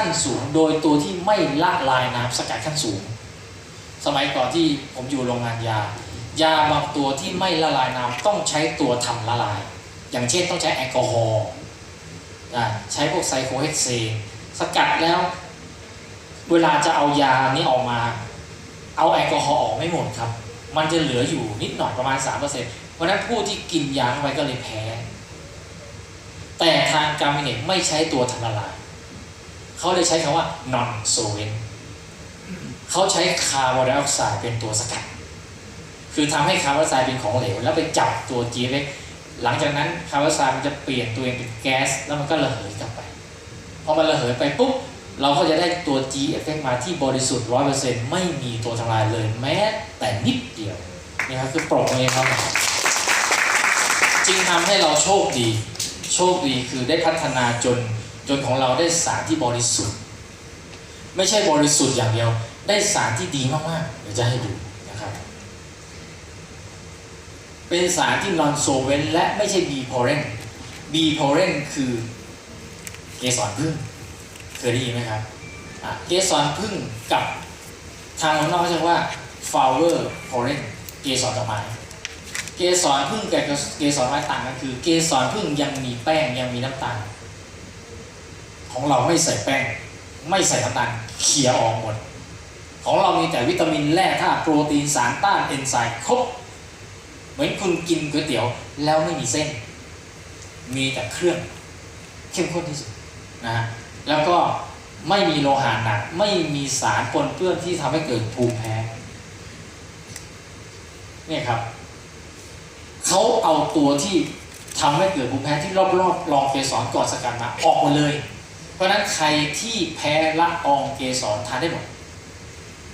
ขั้นสูง โดยตัวที่ไม่ละลายน้ำสกัดขั้นสูง สมัยก่อนที่ผมอยู่โรงงานยา ยาบางตัวที่ไม่ละลายน้ำต้องใช้ตัวทำละลาย อย่างเช่นต้องใช้แอลกอฮอล์ใช้พวกไซโคเฮกเซนสกัดแล้ว เวลาจะเอายานี้ออกมา เอาแอลกอฮอล์ออกไม่หมดครับ มันจะเหลืออยู่นิดหน่อยประมาณ 3%เพราะนั้นผู้ที่กินยาเข้าไปก็เลยแพ้ แต่ทางการเมเนตไม่ใช้ตัวทำละลาย เขาเลยใช้คำว่า non solvent เขาใช้คาร์บอนไดออกไซด์เป็นตัวสกัด คือทำให้คาร์บอนไดออกไซด์เป็นของเหลว แล้วไปจับตัว g f x หลังจากนั้นคาร์บอนไดออกไซด์มันจะเปลี่ยนตัวเองเป็นแก๊ส แล้วมันก็ระเหยกลับไปพอมันระเหยไปปุ๊บเราก็จะได้ตัว G effect มาที่บริสุทธิ์ 100%ไม่มีตัวทำลายเลยแม้แต่นิดเดียวนี่ครับคือโปรดเองครับจึงทำให้เราโชคดี โชคดีคือได้พัฒนาจน จนของเราได้สารที่บริสุทธิ์ ไม่ใช่บริสุทธิ์อย่างเดียว ได้สารที่ดีมากๆเดี๋ยวจะให้ดูนะครับ เป็นสารที่นอนโซเวนและไม่ใช่บีโพเรนบีโพเรนคือเกสรพึ่งเคยได้ยินไหมครับเกสรพึ่งกับทางเมืองนอกเขาเรียกว่า flower pollen เกสรดอกไม้เกสรพึ่งกับเกสรไม้ต่างกันคือ เกสรพึ่งยังมีแป้งยังมีน้ำตาล ของเราไม่ใส่แป้ง ไม่ใส่น้ำตาลเขี่ยออกหมด ของเรามีแต่วิตามินแร่ธาตุโปรตีนสารต้านเอนไซม์ครบเหมือนคุณกินก๋วยเตี๋ยวแล้วไม่มีเส้น มีแต่เครื่องเข้มข้นที่สุดนะฮะแล้วก็ไม่มีโลหะหนัก ไม่มีสารปนเปื้อนที่ทำให้เกิดภูมิแพ้เนี่ยครับเขาเอาตัวที่ทำให้เกิดภูมิแพ้ที่รอบๆรองเกสรก่อนสกัดมาออกหมดเลย เพราะฉะนั้นใครที่แพ้ละอองเกสรทานได้หมด